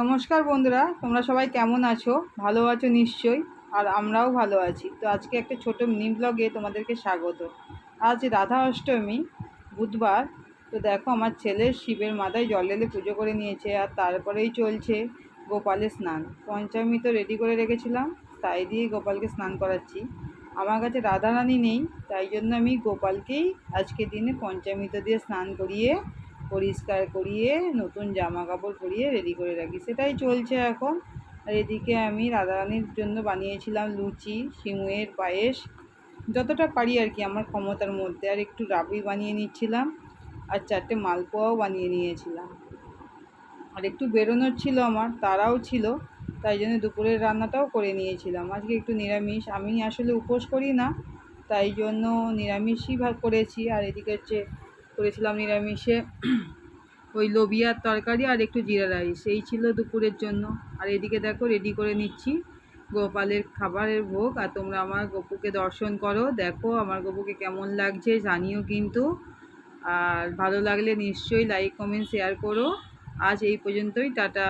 নমস্কার বন্ধুরা, তোমরা সবাই কেমন আছো? ভালো আছো নিশ্চয়ই, আর আমরাও ভালো আছি। তো আজকে একটা ছোট মিনি ব্লগে তোমাদেরকে স্বাগত। আজ রাধা অষ্টমী, বুধবার। তো দেখো, আমার ছেলের শিবের মাথায় জল ঢেলে পুজো করে নিয়েছে, আর তারপরেই চলছে গোপালের স্নান। পঞ্চমী তো রেডি করে রেখেছিলাম, তাই দিয়ে গোপালকে স্নান করাচ্ছি। আমার কাছে রাধারানী নেই, তাই জন্য আমি গোপালকেই আজকে দিনে পঞ্চামৃত দিয়ে স্নান করিয়ে পরিষ্কার করিয়ে, নতুন জামা কাপড় পরিয়ে রেডি করে রাখি। সেটাই চলছে এখন। আর এদিকে আমি রাধারানীর জন্য বানিয়েছিলাম লুচি, সিমুয়ের পায়েস। যতটা পারি আর কি আমার ক্ষমতার মধ্যে। আর একটু রাবড়ি বানিয়ে নিচ্ছিলাম। আর চারটে মালপোয়াও বানিয়ে নিয়েছিলাম। আর একটু বেরোনোর ছিল আমার, তারাও ছিল। তাই জন্য দুপুরের রান্নাটাও করে নিয়েছিলাম। আজকে একটু নিরামিষ। আমি আসলে উপোস করি না। তাই জন্য নিরামিষই ভাগ করেছি। আর এদিকে হচ্ছে করেছিলাম নিরামিষে। ওই লোবিয়ার তরকারি আর একটু জিরা রাইস। এই ছিল দুপুরের জন্য। আর এদিকে দেখো রেডি করে নিচ্ছি গোপালের খাবারের ভোগ। আর তোমরা আমার গপুকে দর্শন করো। দেখো আমার গপুকে কেমন লাগছে, জানিও কিন্তু। আর ভালো লাগলে নিশ্চয়ই লাইক কমেন্ট শেয়ার করো। আজ এই পর্যন্তই, টাটা।